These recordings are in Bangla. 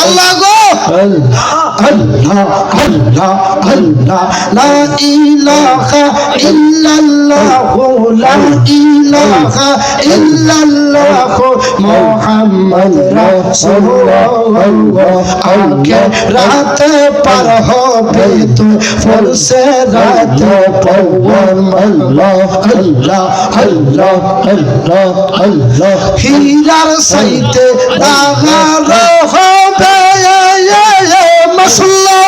আল্লাহ গো আল্লাহ আল্লাহ আল্লাহ লা ইলাহা ইল্লাল্লাহ লা ইলাহা ইল্লাল্লাহ মুহাম্মদ রাসূলুল্লাহ আগে রাতে পার হবে তো ফরসে রাতে পৌর আল্লাহ আল্লাহ আল্লাহ আল্লাহ আল্লাহ হীরার সাইতে দাগার হবে মশলা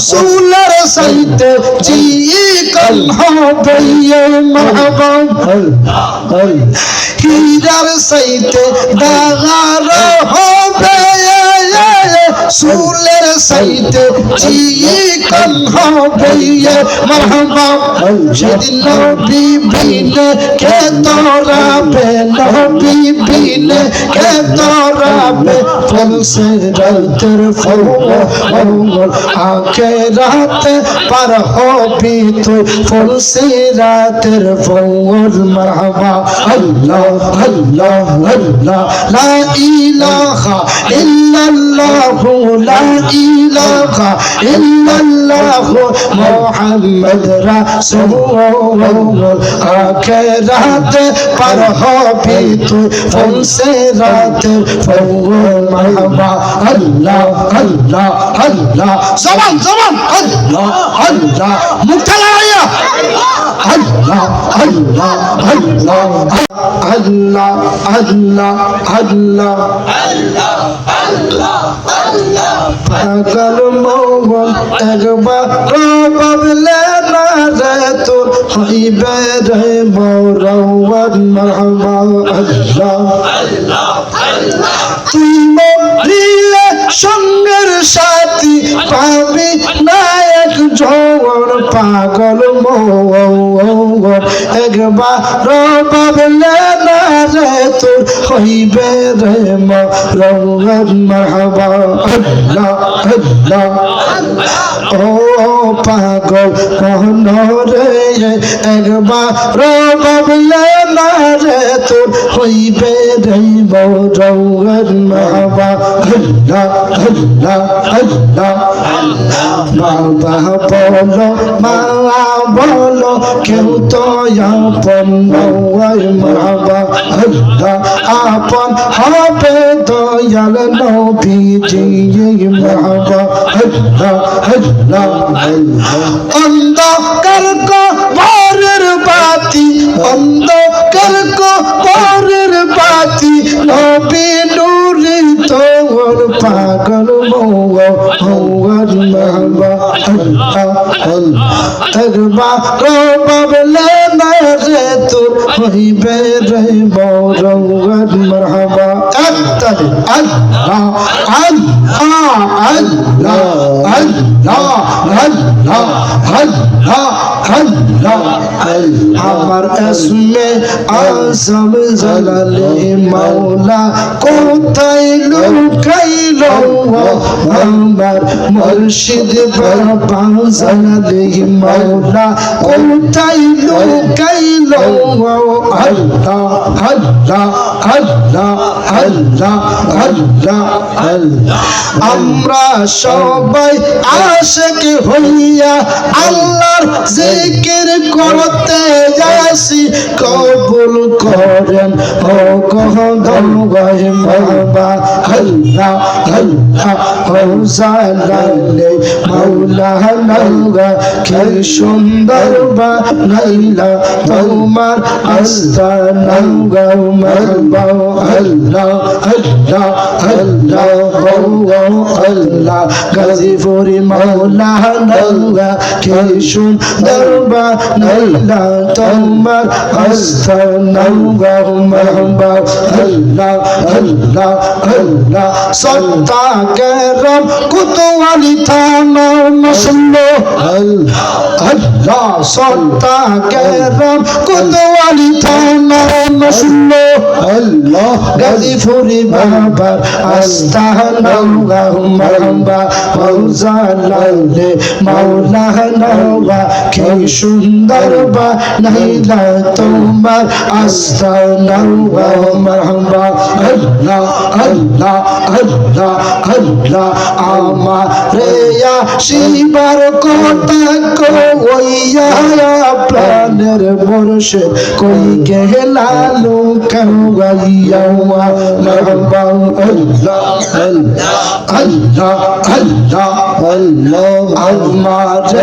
সুলার সাইতে চিকন হবে মহাবাব। হীরার সাইতে দাগার হবে সুলের সাইতে চিকন হবে মাহবুব সেদিন নবী বিনে কে তোরা বে নবী বিনে কে তোরা বে ফলসে রাতের ফল আকে রাতে পার হবি তুই ফলসে রাতের ফল মারহাবা। আল্লাহ আল্লাহ আল্লাহ, লা ইলাহা ইল্লাল্লাহ লা ইলাহা ইল্লাল্লাহ মুহাম্মদ রাসূলুল্লাহ আকে রাতে পার হবি তুই ফলসে রাতের ফল মারহাবা আল্লাহ আল্লাহ আল্লাহ জবান জবান আল্লাহ আল্লাহ মুখটা লাগাইয়া আল্লাহ আল্লাহ আল্লাহ আল্লাহ আল্লাহ আল্লাহ পাগল মোহন একবার বাবলে না রে তোর হইবে রে মৌরওয়ান মারহাবা আল্লাহ। তুই মরিলে সঙ্গের সাথী পাবি না এক পাগল মোর একবার ভাবলে না রে তোর হইবে রে আল্লাহ আল্লাহ। ও পাগল কহন রে একবার ভাবলে না রে তোর হইবে রে মরণ মারহাবা আল্লাহ আল্লাহ আল্লাহ বাবা বলো, মা বলো, কেউ তো আপন নয় বাবা। আল্লাহ, আপন হবে দয়াল নবীজি বাবা। আল্লাহ আল্লাহ। অন্ধকার কবরের বাতি অন্ধকার কবরের বাতি নবী নুরি তোর পাগল মৌয়া হওয়ার মাহবা আল্লাহ। আল্লাহ একবার বাবলে না রে তোর হইবে রে মৌরওয়ার মারহাবা আত্তালি আল্লাহ আল্লাহ আল্লাহ আল্লাহ আল্লাহ আল্লাহ আল্লাহ আমার এসমে আজম জালালে মাওলা কোথায় লুকাইল আমার মুর্শিদ বাবা জালালে মাওলা কোথায় লুকাইল আল্লাহ আল্লাহ আল্লাহ আল্লাহ আল্লাহ আল্লাহ। আমরা সবাই আশেক হইয়া আল্লাহর জিকির করতে যাসি কবুল করেন ও কহদম গায় বাবা জালালে মাওলা নৌগা কি সুন্দর বা নাইলা তোমার আস্থা নৌগা মারবা আল্লাহ আল্লাহ আল্লাহ ও আল্লাহ গাজীপুরি মাওলা নৌগা কি সুন্দর বা নাইলা তোমার আস্থা নৌগা আল্লাহ আল্লাহ আল্লাহ থানা সত্তাগেরাম কোতোয়ালি থানা মশলো আল্লাহ। আল্লাহ সত্তাগেরাম কোতোয়ালি থানা মশলো আল্লাহ। গাজীপুরি বাবা আস্তানা মাহবা ফৌজা লাউলে মাওলানা বা কি সুন্দর বা নাইলা তোমার আস্তানা মাহবা আল্লাহ আল্লাহ। আল্লাহ আল্লাহ আমার রেয়া শিবার কথা কইয়া প্রাণের পুরুষে কই কে লালু কাউয়া মাহবাউ আল্লাহ আল্লাহ আল্লাহ আল্লাহ আমার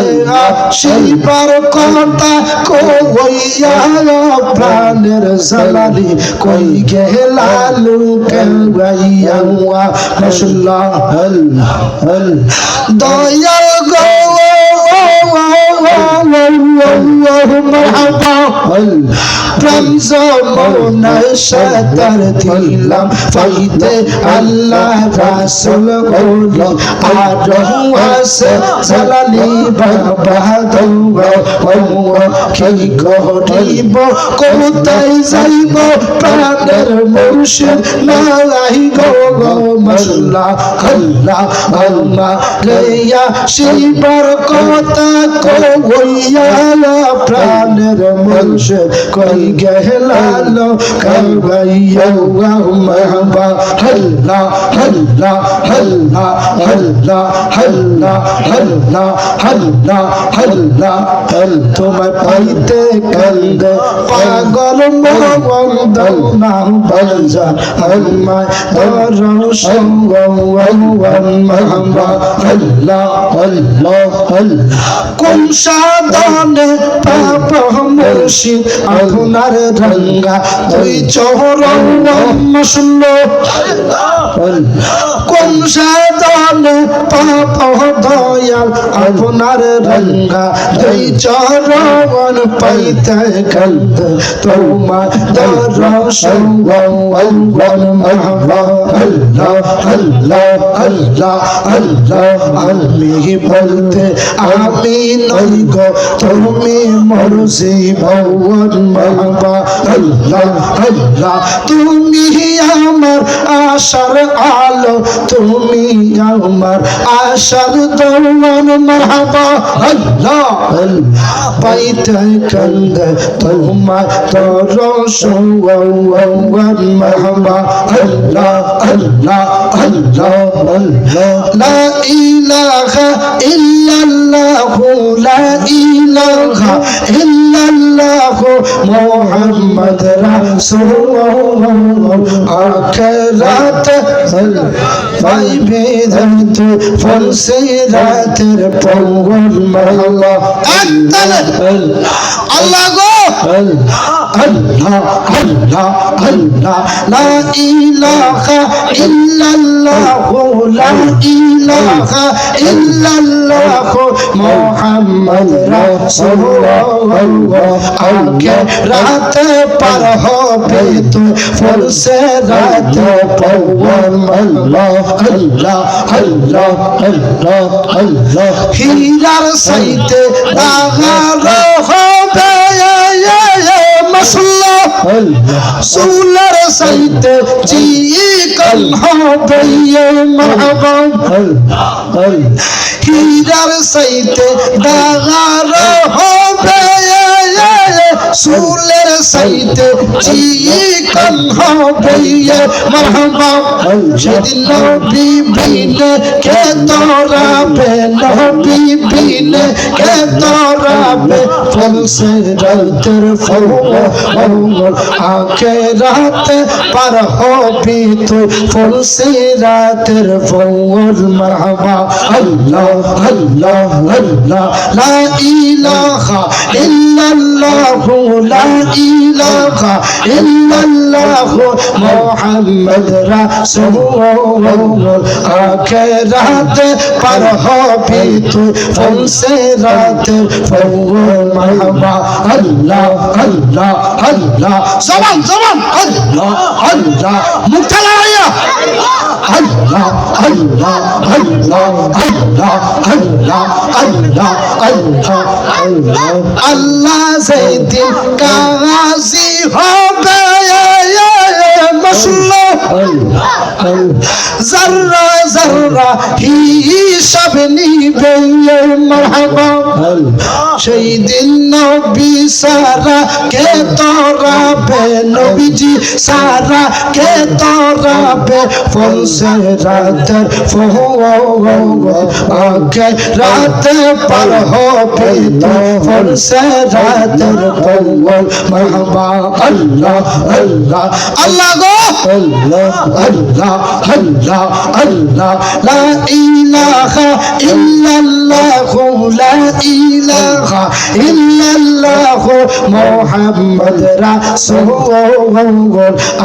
শিল্পার কথা কইয়া প্রাণের সালারি কই কে লালু কাউয়া মাশাল্লাহ আল্লাহ আল্লাহ। দয়াল গো আল্লাহ প্রেম জমনায় সাতার দিলাম। ফাইতে আল্লাহ রাসুল গলি আর আছে জালালি বাবা দৌড় কি করিব? কোথায় যাইব? প্রাণের মুর্শিদ মশলা আল্লাহ আল্লাহ কথা কইয়া প্রাণের কই গেলালো কাবাইয়া মাহবা হল্লা হল্লা হল্লা হল্লা হল্লা হল্লা হল্লা হল্লা। হল তোমার পাইতে কান্দে পাগল মগন্দ না বলজা আমায় ধরো সঙ্গ মাহবা হল্লা হল্লা হল্লা। কোন সাধনে পাপ বেশি আধুনার ঢাঙ্গা। দুই চহর শূন্য। কোন সাধন পাপ দয়াল আপনার রঙ্গা দুই চরণ পাইতে কন্দ তোমার দর্শন আল্লাহ আল্লাহ আল্লাহ আল্লাহ, আমি বলতে আমি নই গো, তুমি মরজি ভগবান বাবা আল্লাহ আল্লাহ, তুমি আমার আশার আলো, তুমি আমার আশার দৌড়ান الإيمان مرحبا. الله. بيتك ثم ترش ومهما الله الله الله الله. لا إله إلا الله لا إله إلا محمد رسول الله أكرت فاي بيدت فلسيرات ربو الله أكتل الله আল্লাহ আল্লাহ আল্লাহ লা ইলাহা ইল্লাল্লাহ লা ইলাহা ইল্লাল্লাহ মুহাম্মদ রাসূলুল্লাহ আগে রাতে পার হবে তো ফলসে রাতে পওয়ান আল্লাহ আল্লাহ আল্লাহ আল্লাহ আল্লাহ হীরার সাইতে দাগার হবে সুলার সাইতে চিকন বইয়ে মাহবা হীরার সাইতে দাগার হবে সুলের সাইতে চিকন হবে মাহবা সেদিন নবী বিনে কে তোরা বে নবী বিনে কে তোরা বে ফলসে রাতের ফল আখে রাতে পার হবি তুই, ফলসে রাতের ফল মারহাবা। আল্লাহ আল্লাহ আল্লাহ, লা ইলাহা ইল্লাল্লাহ লা ইলাহা ইল্লাল্লাহ মুহাম্মদ রাসূলুল্লাহ আখে রাতে পার হবি তুই ফলসে রাতের ফল মারহাবা আল্লাহ আল্লাহ আল্লাহ জবান জবান আল্লাহ আল্লাহ মুখটা লাগাইয়া আল্লাহ আল্লাহ আল্লাহ আল্লাহ আল্লাহ আল্লাহ আল্লাহ আল্লাহ আল্লাহ যেদিন কাজী হবে মশলা। জর্রা জর্রা হি হিসাব নিবে সেই দিন নবী সারা কে তোরাবে? নবীজি সারা কে তোরাবে? ফলসে রাতের আগে রাতে পার হবে তো ফলসে রাতের পঙ্গল মাহবা আল্লাহ আল্লাহ আল্লাহ গো। আল্লাহ আল্লাহ আল্লাহ আল্লাহ। লা ইলাহা ইল্লাল্লাহ লা ইলাহা ইল্লাল্লাহ মুহাম্মদ রাসূল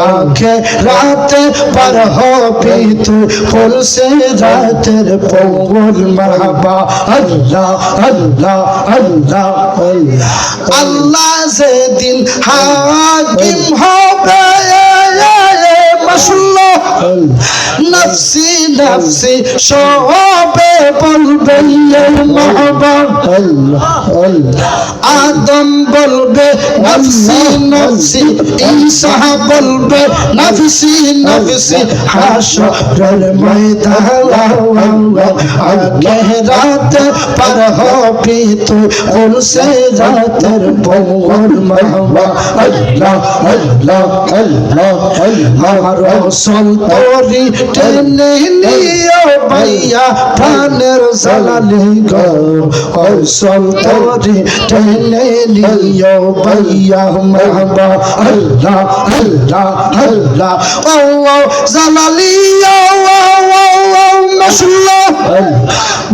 আখে রাতে পার হবে তো ফুলসে রাতের পঙ্গল মারহাবা। আল্লাহ আল্লাহ আল্লাহ। আল্লাহ যেদিন হাকিম হবে মাশাল্লাহ নফসি নফসি সবে বলবে মাহবা আদম বলবে, নফসি নফসি, ঈসা বলবে, নফসি নফসি হাসরের ময়দান আগে রাত পার হবে তো উনসে রাতের পঙ্গল মাহবা আল্লাহ আল্লাহ আল্লাহ আমার রসল তোরি টেনে নিও ভাইয়া, প্রাণের জালালি গো, রসল তোরি টেনে নিও ভাইয়া মাহবা আল্লাহ আল্লাহ আল্লাহ ও ও জালালি ও ও ও ও মাশাল্লাহ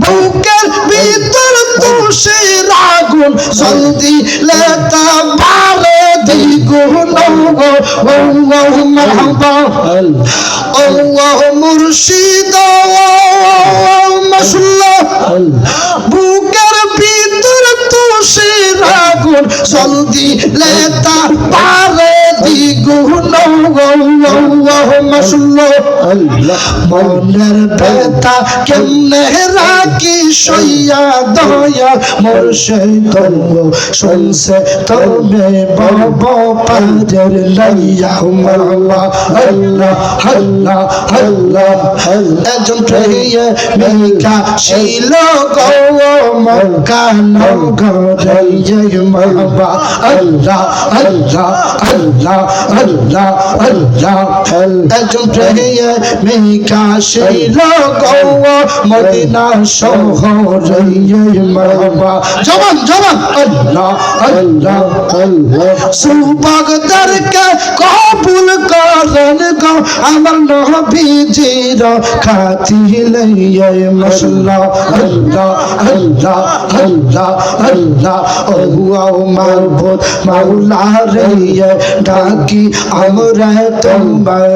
বুকের ভিতর তুষের আগুন জলদি লেতা বারে দ্বিগুণ ও ও ও মাহবা ও ও মুর্শিদ ও ও মাশাল্লাহ বুকের ভিতর তুষের আগুন জলদি লেতা বারে মনের ব্যথা কেমনে রাখি সইয়া দয়া মোর সেই তঙ্গ শুনছে তবে বাব পাজের লাইয়া মাল্লা আল্লাহ আল্লাহ আল্লাহ একজন প্রিয় মিকা শিল গো মক্কা আল্লাহ আল্লাহ আল্লাহ আল্লাহ একজন প্রিয় মিকা শিল গো মদিনা শহরে মাহবা জবান জবান। আল্লাহ আল্লাহ আল্লাহ। সুবাগদারকে কবুল করেন গো আমার নবীজির খাতিলে মশলা। আল্লাহ আল্লাহ আল্লাহ আল্লাহ। ও মারবত মাওলা রে ডাকি আমরা তোমার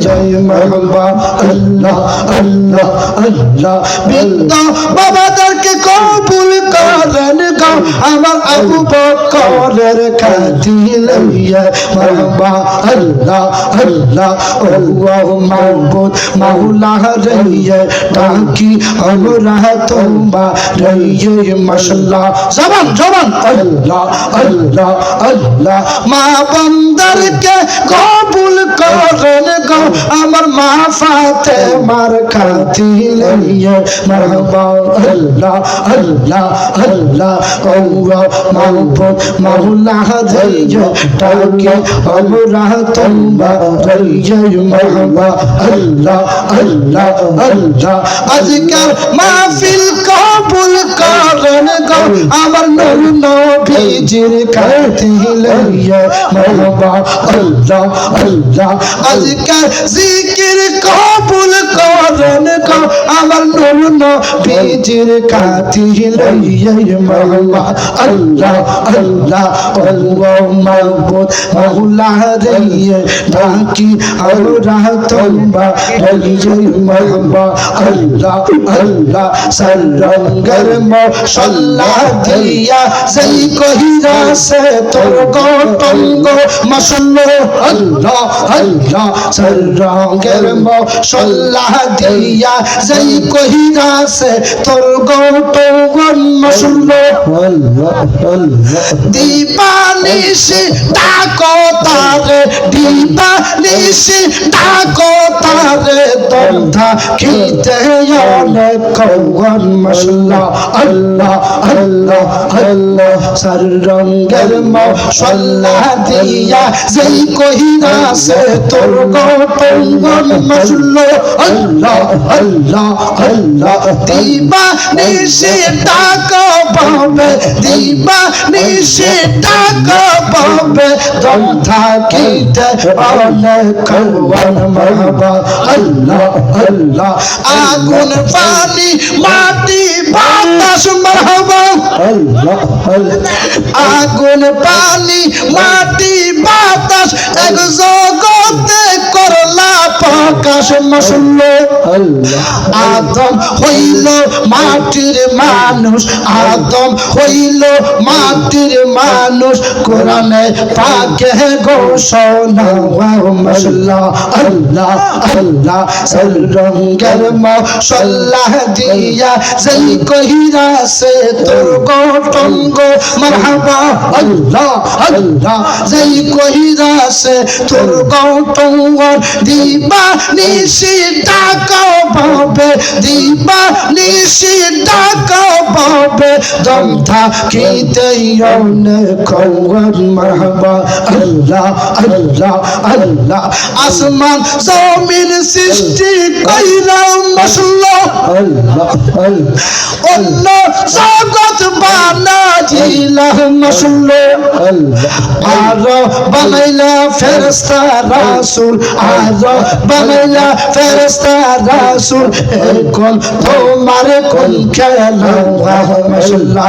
জয় মাহবা আল্লাহ আল্লাহ আল্লাহ। বৃন্দ বাবাদেরকে গো আমার আবু বকরের খাতিলে মাহবা আল্লাহ আল্লাহ ও মাহবুদ মাওলা রে ডাকি, আমরা তোমার রে মশলা জবান জবান। আল্লাহ আল্লাহ আল্লাহ। মা বন্দরকে কবুল করেন গো। আমার মা ফাতে মার খাতিলে মারহাবা আল্লাহ আল্লাহ আল্লাহ। ও মাহবুব মাওলা রে ডাকি আমরা তোমার রে মারহাবা আল্লাহ আল্লাহ আল্লাহ। আজকাল মাহফিল কবুল করেন গো, আমার নূর নবীজির কাতিলে মারহাবা আল্লাহ আল্লাহ। আজকাল জিকির কবুল করেন গো, আমার নূর নবীজির কাতিলে মারহাবা আল্লাহ আল্লাহ আল্লাহ মাহবুব মাওলা রে ডাকি আমরা তোমার রে মারহাবা আল্লাহ আল্লাহ সরঙ্গের মশলা দিয়া যেই তোর গটঙ্গ মশল্ল আল্লাহ আল্লাহ দীপানিশি ডাকো তারে দীপানিশি ডাকো তারে, দন্ধা খিতে কৌন মশলা। আল্লাহ আল্লাহ আল্লাহ সর রঙ্গের মশলা দিয়া যেই কহিনা সে তোর গোপঙ্গন মশলো। আল্লাহ আল্লাহ আল্লাহ দীপানিশি ডাকো পাবে দিবা নিশে টাকা পাবে দম আগুন পানি, মাটি, বাতাস আগুন পানি, মাটি, বাতাস, এক জগতে করলা প্রকাশ আল্লাহ আদম হইল মাটির মানুষ, আদম হইল মাটির মানুষ। কোরআনে পাকে ঘোষণা আল্লাহ আল্লাহ সর রঙ্গের মশলা দিয়া যেই কহিরা সে তোর গটঙ্গ আল্লাহ আল্লাহ, যেই কহিরা সে তোর দিবা নিশি ডাকা পাবে, দিবা নিশি ডাকা পাবে عقيدي يونكم ومهبا الله الله الله আসমান জমিন সৃষ্টি কইরা মশলা অন্য জগৎ বানাইলা মশলা আর বানাইলা ফেরেশতা রাসূল আর বানাইলা ফেরেশতা রাসূল এখন তোমার কোন খেলা মশলা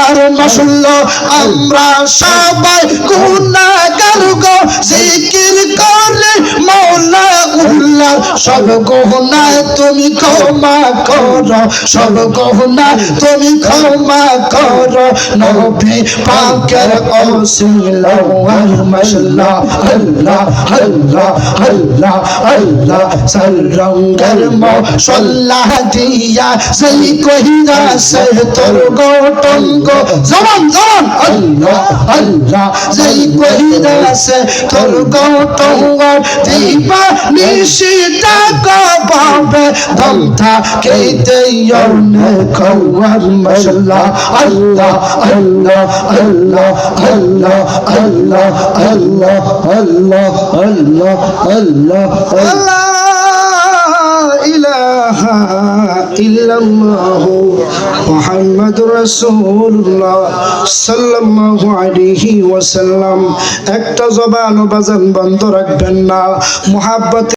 আল্লাহ শুনলো। আমরা সবাই গুণাগার গো জিকির করে মৌলা উল্লাহ সব গহনা তুমি ক্ষমা করো। সব গহনা তুমি ক্ষমা করো। নবী পাকের অসিল আল্লাহ আল্লাহ আল্লাহ আল্লাহ। সরঙ্গের মশলা দিয়া সেই কহিরা সে তোর গোটঙ্গ জবান জবান। আল্লাহ আল্লাহ, সেই সে তোর গোটঙ্গ দিবা টাকা পাবে দম থাকিতে অনেক মশলা আল্লাহ আল্লাহ আল্লাহ আল্লাহ আল্লাহ আল্লাহ আল্লাহ আল্লাহ আল্লাহ আল্লাহ ইলাহা ইল্লাল্লাহ মুহাম্মাদুর রাসূলুল্লাহ সাল্লাল্লাহু আলাইহি ওয়াসাল্লাম একটা জবান ও বাজান বন্ধ রাখবেন না মুহাব্বত